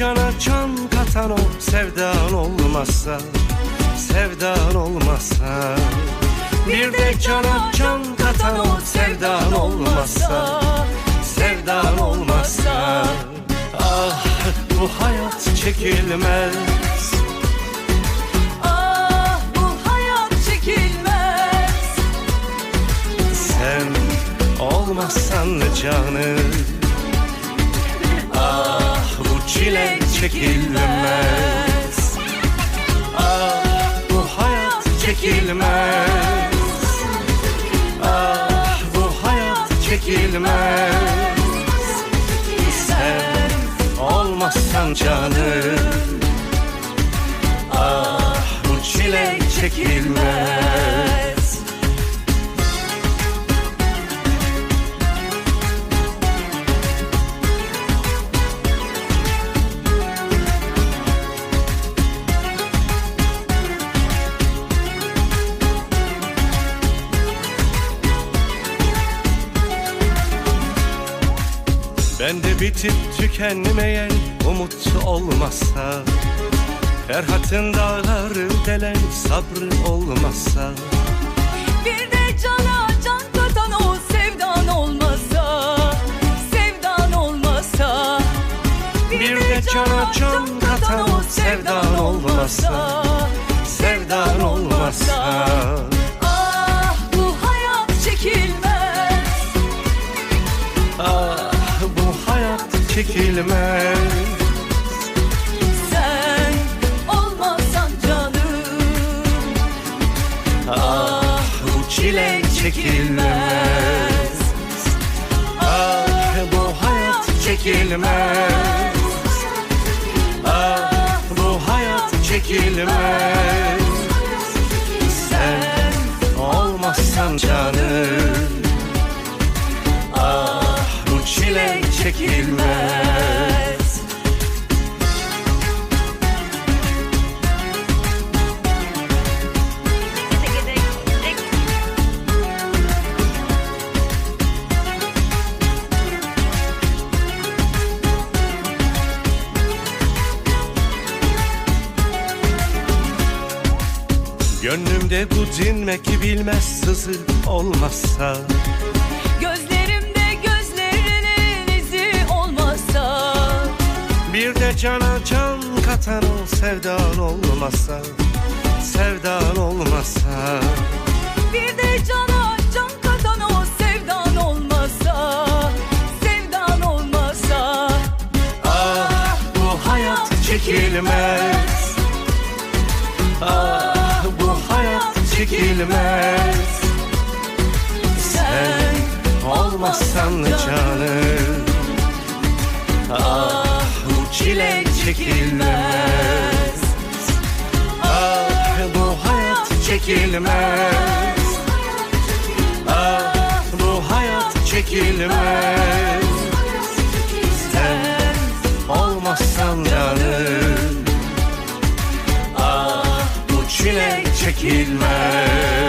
Cana can katan o sevdan olmazsa Sevdan olmazsa. Bir de cana can katan o sevdan olmazsa Sevdan olmazsa. Ah bu hayat çekilmez. Ah bu hayat çekilmez. Sen olmazsan canım çile çekilmez. Ah bu hayat çekilmez. Ah bu hayat çekilmez. Sen olmazsan canım. Ah bu çile çekilmez Bende bitip tükenmeyen umut olmazsa Ferhat'ın dağları delen sabrı olmazsa Bir de cana can katan o sevdan olmasa Sevdan olmasa. Bir de cana can katan o sevdan olmasa Sevdan olmazsa Ah çekilmez. Sen olmazsan canım. Ah bu çile çekilmez. Ah bu hayat çekilmez. Ah bu hayat çekilmez çekilmez. Gönlümde bu dinmek bilmez sızı olmazsa cana can katan o sevdan olmazsa Sevdan olmazsa. Bir de cana can katan o sevdan olmazsa Sevdan olmazsa. Ah bu hayat çekilmez. Ah bu hayat çekilmez. Sen olmazsan canım. Ah çile çekilmez. Ah bu hayat çekilmez. Ah bu hayat çekilmez. Sen olmazsan canım. Ah bu çile çekilmez